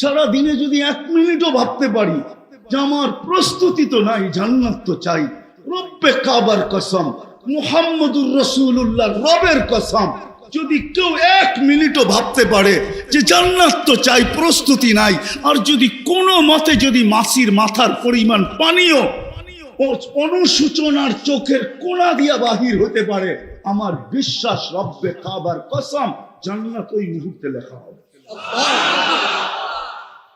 সারা দিনে যদি এক মিনিটও ভাবতে পারি যে আমার প্রস্তুতি তো নাই, জান্নাত তো চাই। রব্বে কাবার কসম, মুহাম্মদুর রসুল্লাহ রবের কসম। যদি কেউ এক মিনিটও ভাবতে পারে যে জান্নাত তো চাই, প্রস্তুতি নাই, আর যদি কোনো মতে যদি মাসির মাথার পরিমাণ পানীয় অনুসূচনার চোখের কোনা দিয়া বাহির হতে পারে, আমার বিশ্বাস রব্বে কাবার কসম, জান্নাত ওই মুহূর্তে লেখা হবে।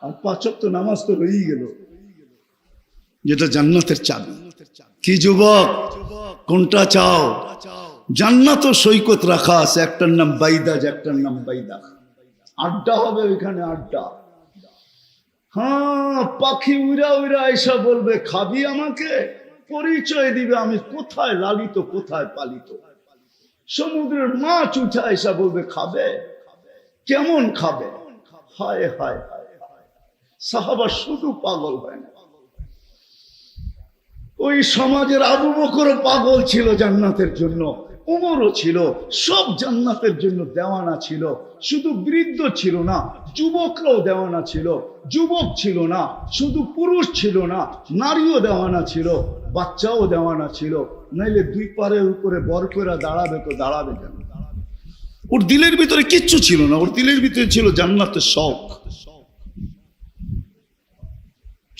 আর পাচক তো নামাজ তো রয়েই গেল। যেটা জান্নাতের চাবি। কি যুবক, কোনটা চাও? জান্নাত সৈকত রাখা আছে, একটার নাম বাইদাজ একটার নাম বাইদা। আড্ডা হবে ওইখানে আড্ডা। হ্যাঁ পাখি উড়া উড়া এসা বলবে, খাবি আমাকে? পরিচয় দিবে আমি কোথায় লালিত, কোথায় পালিত? সমুদ্রের মাছ উঠা এসা বলবে, খাবে? কেমন খাবে? হায় হায় হায়। সাহাবা শুধু পাগল হয় না। ওই সমাজের আবু বকরও পাগল ছিল জান্নাতের জন্য, উমরও ছিল, সব জান্নাতের জন্য দেওয়ানা ছিল। শুধু বৃদ্ধ ছিল না, যুবকরাও দেওয়ানা ছিল। যুবক ছিল না, শুধু পুরুষ ছিল না, নারীও দেওয়ানা ছিল, বাচ্চাও দেওয়ানা ছিল। নাইলে দুই পারের উপরে বর করে দাঁড়াবে তো দাঁড়াবে কেন? ওর দিলের ভিতরে কিচ্ছু ছিল না, ওর দিলের ভিতরে ছিল জান্নাতের শখ।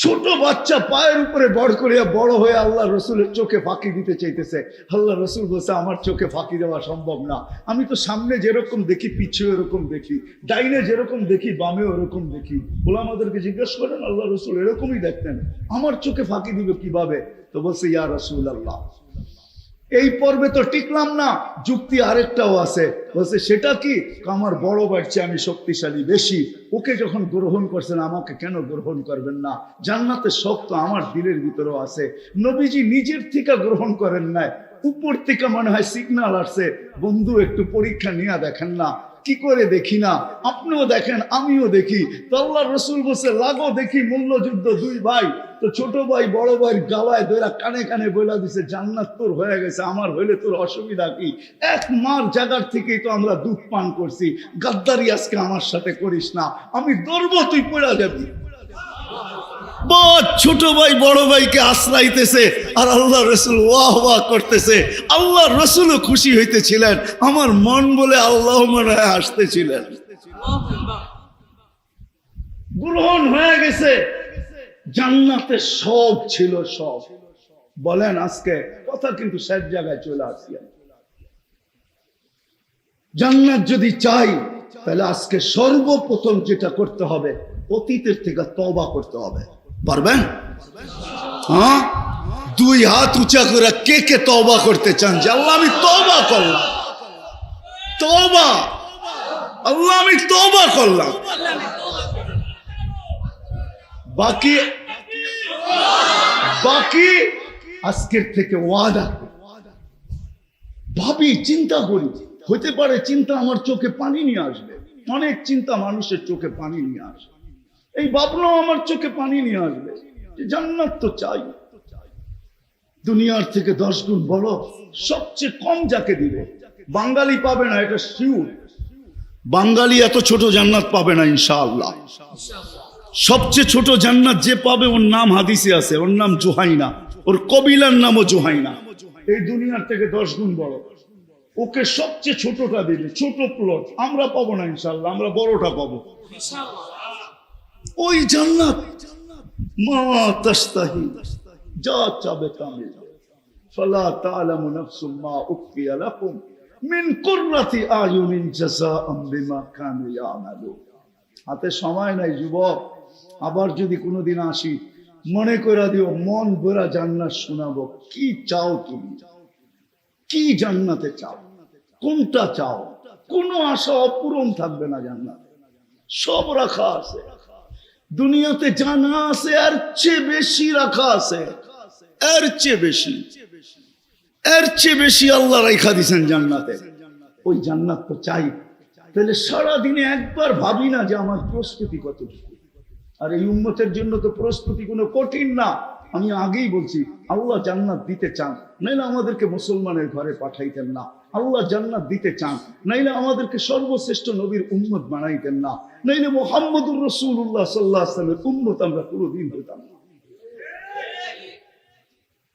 ছোট বাচ্চা পায়ের উপরে বড় করিয়া বড় হয়ে আল্লাহ রসুলের চোখে ফাঁকি দিতে চাইতেছে। আল্লাহ রসুল বলছে, আমার চোখে ফাঁকি দেওয়া সম্ভব না। আমি তো সামনে যেরকম দেখি পিছু এরকম দেখি। ডাইনে যেরকম দেখি বামে ওরকম দেখি। বলে আমাদেরকে জিজ্ঞেস করেন আল্লাহ রসুল এরকমই দেখতেন। আমার চোখে ফাঁকি দিবে কীভাবে? তো বলছে, ইয়া রসুল আল্লাহ এই পর্বে তো টিকলাম না, যুক্তি আরেকটাও আছে। বলছে, সেটা কি? আমার বড় বাড়ছে আমি শক্তিশালী, বেশি। ওকে যখন গ্রহণ করছেন, আমাকে কেন গ্রহণ করবেন না? জান্নাতের শখ তো আমার দিলের ভিতরেও আছে। নবীজি নিজের থেকে গ্রহণ করেন নাই। উপর থেকে মনে হয় সিগনাল আসছে। বন্ধু, একটু পরীক্ষা নিয়ে দেখেন না। কি করে দেখি না? আপনিও দেখেন, আমিও দেখি। তো রসুল বসে লাগো দেখি মূল্যযুদ্ধ দুই ভাই। তো ছোট ভাই, বড় ভাই গাওয়ায় দইরা কানে কানে বইলা দিছে, জান্নাত তোর হয়ে গেছে, আমার হইলে তোর অসুবিধা কি? এক মার জায়গার থেকেই তো আমরা দুধ পান করছি। গাদ্দারি আজকে আমার সাথে করিস না। আমি দৌড়বো তুই পড়া যাবি। ছোট ভাই, বড় ভাইকে আশ্রাইতেছে আর আল্লাহ রসুল ওয়াহ ওয়াহ করতেছে। আল্লাহ রসুলও খুশি হইতেছিলেন। আমার মন বলে আল্লাহ মনে হয় আসতেছিলেন গ্রহণ হয়ে গেছে। জান্নাতে সব ছিল সব। বলেন আজকে কথা কিন্তু সব জায়গায় চলে আসি। জান্নাত যদি চাই, তাহলে আজকে সর্বপ্রথম যেটা করতে হবে, অতীতের থেকে তবা করতে হবে। পারবেন? হ্যাঁ? দুই হাত উঁচা করে কে কে তবা করতে চান? যে আল্লাহ আমি তবা করলাম। তবা আল্লাহ আমি তবা করলাম। বাকি? বাকি? আজকের থেকে ওয়াদা। ভাবি, চিন্তা করি। হতে পারে চিন্তা আমার চোখে পানি নিয়ে আসবে। অনেক চিন্তা মানুষের চোখে পানি নিয়ে আসবে। এই ভাবনাও আমার চোখে পানি নিয়ে আসবে। জান্নাত তো চাই। দুনিয়ার থেকে দশ গুণ বড়, সবচেয়ে কম যাকে দিবে। বাঙালি পাবে না, এটা শিউর। বাঙালি এত ছোট জান্নাত পাবে না, ইনশাআল্লাহ। সবচেয়ে ছোট জান্নাত যে পাবে, ওর নাম হাদিসে আছে, ওর নাম জোহাইনা। ওর কবিলার নামও জোহাইনা। এই দুনিয়ার থেকে দশ গুণ বড়। ওকে সবচেয়ে ছোটটা দিবে, ছোট প্লট আমরা পাবো না ইনশাল্লাহ আমরা বড়টা পাবো। ওই জান্নাত। মা তাস্তাহি যা চাবে তা মিলবে ফালা তা'লামু নাফসুম মা লাকুম মিন কুররাতি আয়ুনিন জাযাআম বিমা কানু হাতে সময় নাই, যুবক। আবার যদি কোনোদিন আসি, মনে করে দিও, মন ভরা জান্নাত শোনাবো। কি চাও তুমি? কি জান্নাতে চাও? কোনটা চাও? কোনো আশা অপূরণ থাকবে না জান্নাতে। সব রাখা আছে। দুনিয়াতে জানা আছে, এর চেয়ে বেশি রাখা আছে। এর চেয়ে বেশি। এর চেয়ে বেশি আল্লাহ রেখা দিছেন জান্নাতে। ওই জান্নাত তো চাই। তাহলে সারা দিনে একবার ভাবি না যে আমার প্রস্তুতি কতটুকু। আর এই উন্মতের জন্য তো প্রস্তুতি কোনো কঠিন না। আমি আগেই বলছি, আল্লাহ জান্নাত দিতে চান। নাহলে আমাদেরকে মুসলমানের ঘরে পাঠাইতেন না। আল্লাহ জান্নাত দিতে চান। নাইলে আমাদেরকে সর্বশ্রেষ্ঠ নবীর উম্মত বানাইতেন না। নাইলে মোহাম্মদুর রসুল্লাহ সাল্লাহ আসলামের উম্মত আমরা কোনোদিন হইতাম না।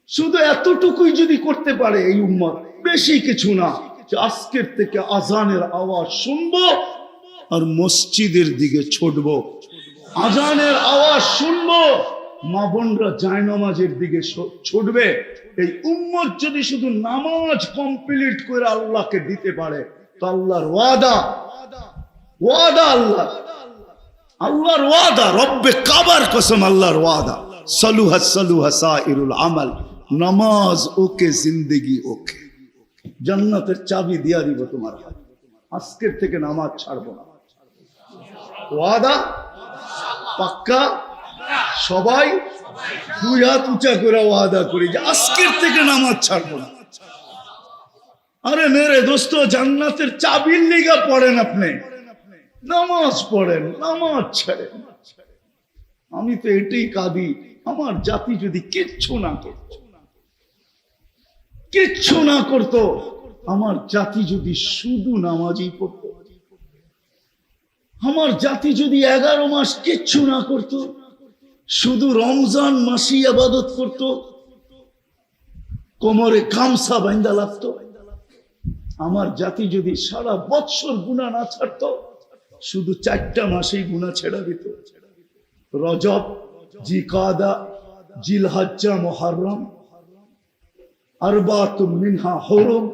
শুধু এতটুকুই যদি করতে পারে এই উম্মত, বেশি কিছু না। যে আজকের থেকে আজানের আওয়াজ শুনব আর মসজিদের দিকে ছুটবো। আজানের আওয়াজ শুনব। মা বোনরা জায়নামাজের দিকে ছুটবে। এই উম্মত যদি শুধু নামাজ কমপ্লিট করে আল্লাহকে দিতে পারে, তো আল্লাহর ওয়াদা ওয়াদা আল্লাহ। আল্লাহর ওয়াদা, রব্বে কাবার কসম আল্লাহর ওয়াদা। সালুহা সালুহা সাইরুল আমাল, নামাজ ওকে, জিন্দেগি ওকে। জান্নাতের চাবি দিয়া দিব তোমার আজকের থেকে নামাজ ছাড়বো না। ওয়াদা, পাক্কা, সবাই দুই হাত উঁচা করে ওয়াদা করি যে আজকের থেকে নামাজ ছাড়বো না। আরে মেরে দোস্ত, জান্নাতের চাবির লিগা পড়েন আপনি। নামাজ পড়েন, নামাজ ছাড়েন। আমি তো এটাই কাঁদি, আমার জাতি যদি কিচ্ছু না করত, কিচ্ছু না করত, আমার জাতি যদি শুধু নামাজই পড়তো, আমার জাতি যদি এগারো মাস কিচ্ছু না করত শুধু রমজান মাসি আবাদত করত, কোমরে গামছা বাইন্দা লাগতো। আমার জাতি যদি সারা বৎসর গুণা না ছাড়তো, শুধু চারটা মাসেই গুণা ছেড়া দিত। রজব, জিকাদা, জিলহাজ্জা, মহারম আরবাতুম মিনহা, হরম,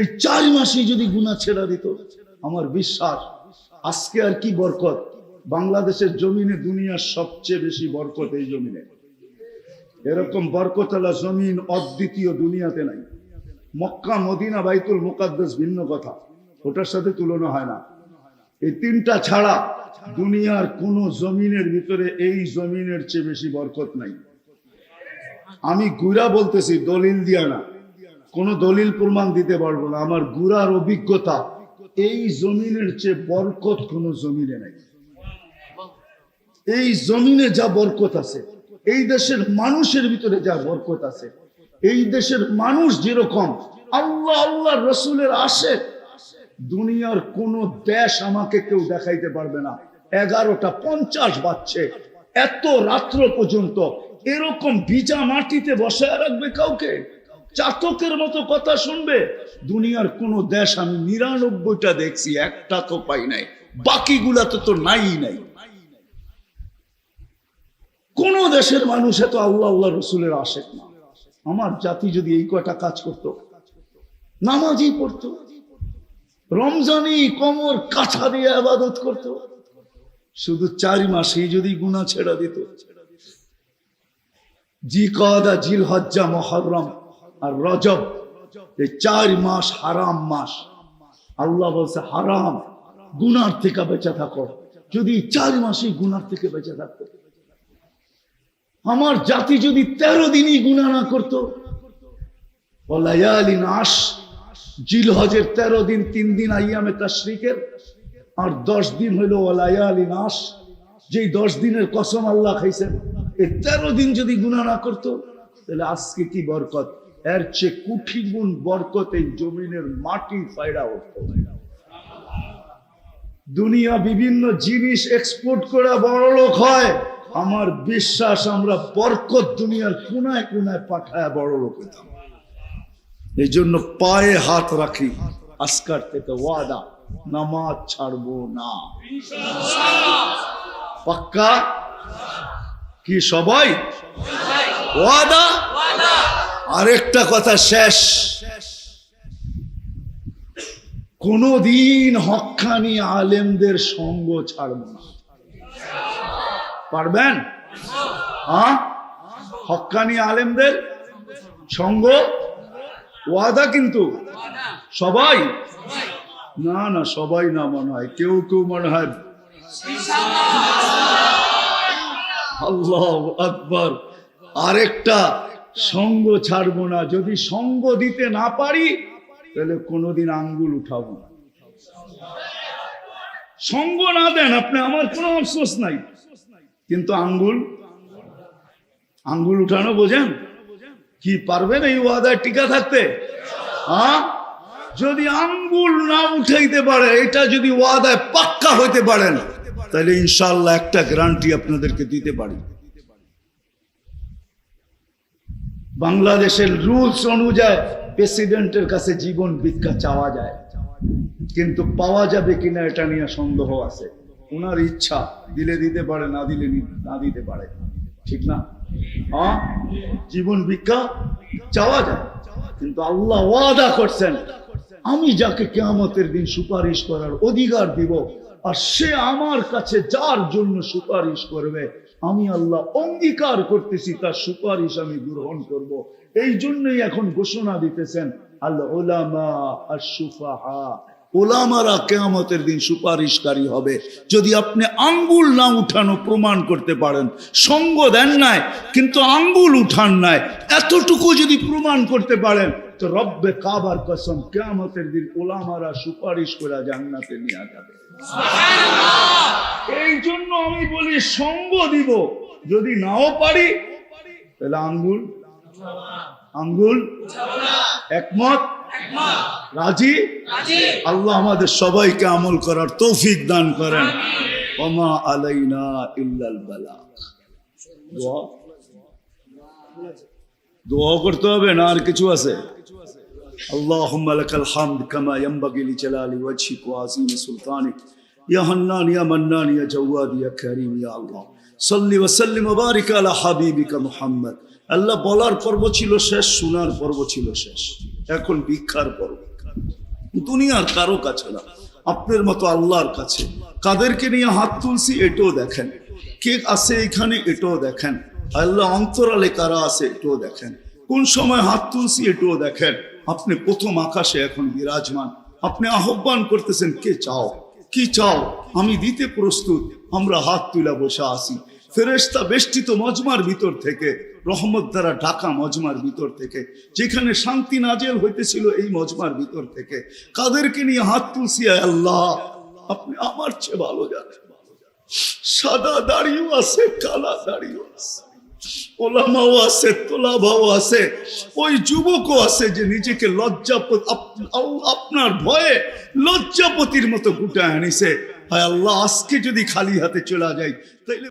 এই চার মাসেই যদি গুণা ছেড়া দিত, আমার বিশ্বাস আজকে আর কি বরকত? বাংলাদেশের জমিনে দুনিয়ার সবচেয়ে বেশি বরকত এই জমিনে। এরকম বরকতলা জমিন অদ্বিতীয় দুনিয়াতে নাই। মক্কা, মদিনা, বাইতুল মুকাদ্দাস ভিন্ন কথা। ওটার সাথে তুলনা হয় না। এই তিনটা ছাড়া দুনিয়ার কোন জমিনের ভিতরে এই জমিনের চেয়ে বেশি বরকত নাই। আমি গুড়া বলতেছি, দলিল দিয়া না। কোন দলিল প্রমাণ দিতে পারব না। আমার গুড়ার অভিজ্ঞতা, এই জমিনের চেয়ে বরকত কোন জমিনে নাই। এই জমিনে যা বরকত আছে, এই দেশের মানুষের ভিতরে যা বরকত আছে, এই দেশের মানুষ যেরকম, আল্লাহ আল্লাহ রসুলের আসে, দুনিয়ার কোন দেশ আমাকে কেউ দেখাইতে পারবে না। এগারোটা পঞ্চাশ বাচ্চে এত রাত্র পর্যন্ত এরকম ভিজা মাটিতে বসায় রাখবে কাউকে? চাতকের মতো কথা শুনবে? দুনিয়ার কোন দেশ আমি নিরানব্বইটা দেখছি, একটা তো পাই নাই বাকিগুলা তো তো নাই নাই। কোন দেশের মানুষ এত আল্লাহ আল্লাহ রসুলের আশেক না। আমার জাতি যদি এই কয়টা কাজ করত? নামাজই পড়তো। রমজানি কমর কাছা দিয়ে আবাদত করত। শুধু চার মাসে যদি গুণা ছেড়া দিত। জি কাদা জিল হজ্জা মহরম আর রজব, এই চার মাস হারাম মাস। আল্লাহ বলছে, হারাম। গুনার থেকে বেঁচে থাকো। যদি চার মাসে গুনার থেকে বেঁচে থাকতো আমার জাতি যদি তেরো দিনই গুণা না করতো নাশ। জিল হজের তেরো দিন, তিন দিন আইয়ামে তাশরিকের, আর দশ দিন হইল ওলায়ালি নাশ। যেই দশ দিনের কসম আল্লাহ খাইছেন এই তেরো দিন যদি গুণা না করতো, তাহলে আজকে কি বরকত? এর চেয়ে কুঠি গুণ বরকত এই জমিনের মাটি ফায়রা উঠত। দুনিয়া বিভিন্ন জিনিস এক্সপোর্ট করে বড় লোক হয়। আমার বিশ্বাস, আমরা বরকত দুনিয়ার কোনায় কোনায় পাঠায় বড় লোক হইতাম। এই জন্য পায়ে হাত রাখি, আজকার থেকে ওয়াদা, নামাজ ছাড়বো না। পাক্কা? কি সবাই? ওয়াদা? আরেকটা কথা শেষ। কোনদিন হক্কানি আলেমদের সঙ্গ ছাড়ব না। পারবেন? হ্যাঁ? হক্কানি আলেমদের সঙ্গ? ওয়াদা কিন্তু? সবাই? না না, সবাই না মনে হয়। কেউ কেউ মনে হয়। আরেকটা সঙ্গ ছাড়বো না। যদি সঙ্গ দিতে না পারি, তাহলে কোনোদিন আঙ্গুল উঠাবো না। সঙ্গ না দেন, আপনি আমার কোনো আফসোস নাই। কিন্তু আঙ্গুল আঙ্গুল উঠানো বোঝেন? কি পারবেন এই ওয়াদায় টিকা থাকতে? হ্যাঁ? যদি আঙ্গুল না উঠাইতে পারে, এটা যদি ওয়াদায় পাক্কা হইতে পারেন তাহলে ইনশাল্লাহ একটা গ্যারান্টি আপনাদেরকে দিতে পারি। বাংলাদেশের রুলস অনুযায়ী প্রেসিডেন্টের কাছে জীবন ভিক্ষা চাওয়া যায়। কিন্তু পাওয়া যাবে কিনা এটা নিয়ে সন্দেহ আছে। ওনার ইচ্ছা, দিলে দিতে পারে, না দিলে না দিতে পারে। ঠিক না? হ্যাঁ? জীবন ভিক্ষা চাওয়া যায়, কিন্তু আল্লাহ ওয়াদা করছেন, আমি যাকে কেয়ামতের দিন সুপারিশ করার অধিকার দিব, আর সে আমার কাছে যার জন্য সুপারিশ করবে, আমি আল্লাহ অঙ্গীকার করতেছি, তার সুপারিশ আমি গ্রহণ করব। এই জন্যই এখন ঘোষণা দিতেছেন আল্লাহ ওলামা আর সুফাহা ওলামারা কেয়ামতের দিন সুপারিশকারী হবে। যদি আপনি আঙ্গুল না উঠানো প্রমাণ করতে পারেন সঙ্গ দেন নাই কিন্তু আঙ্গুল উঠান নাই এতটুকু যদি প্রমাণ করতে পারেন তো রব্বে কাবার কসম কেয়ামতের দিন ওলামারা সুপারিশ করে জান্নাতে নিয়ে যাবে। এই জন্য আমি বলি সঙ্গ দিব। যদি নাও পারি তাহলে আঙ্গুল আঙ্গুল একমত। রাজি আল্লাহ আমাদের সবাইকে আমল করার তৌফিক দান করেন ওমা আলাইনা ইল্লাল বালাগ দোয়া দোয়া করতে হবে না আর কিছু আছে اللهم لك الحمد كما ينبغي لجلال وجهك وعظيم سلطانك يا حنان يا منان يا جواد يا كريم يا الله صل وسلم وبارك على حبيبك محمد আল্লাহ বলার পর্ব ছিল শেষ শোনার পর্ব ছিল শেষ এখন ভিক্ষার পর্ব দুনিয়ার কারও কাছে না, আপনার মতো আল্লাহর কাছে। কাদেরকে নিয়ে হাত তুলছি এটাও দেখেন। কে আছে এখানে এটাও দেখেন। আল্লাহ অন্তরালে কারা আছে এটাও দেখেন। কোন সময় হাত তুলছি এটাও দেখেন। আপনি প্রথম আকাশে এখন বিরাজমান। আপনি আহ্বান করতেছেন, কে চাও? কি চাও? আমি দিতে প্রস্তুত। আমরা হাত তুলে বসে আসি ফেরেস্তা বেষ্টিত মজমার ভিতর থেকে রহমত দ্বারা ঢাকা মজমার ভিতর থেকে, যেখানে শান্তি নাজেল হইতেছিল এই মজমার ভিতর থেকে, কাদেরকে নিয়ে হাত তুলছি আল্লাহ, আপনি আমার চেয়ে ভালো জানেন। সাদা দাড়িও আছে, কালা দাড়িও আছে, ওলামাও আছে তোলাভাও আছে, ওই যুবকও আছে যে নিজেকে লজ্জাপত, আপ- আপ- আপনার ভয়ে লজ্জাপতির মতো গুটায় আনিছে। হায় আল্লাহ, আজকে যদি খালি হাতে চলে যাই তাইলে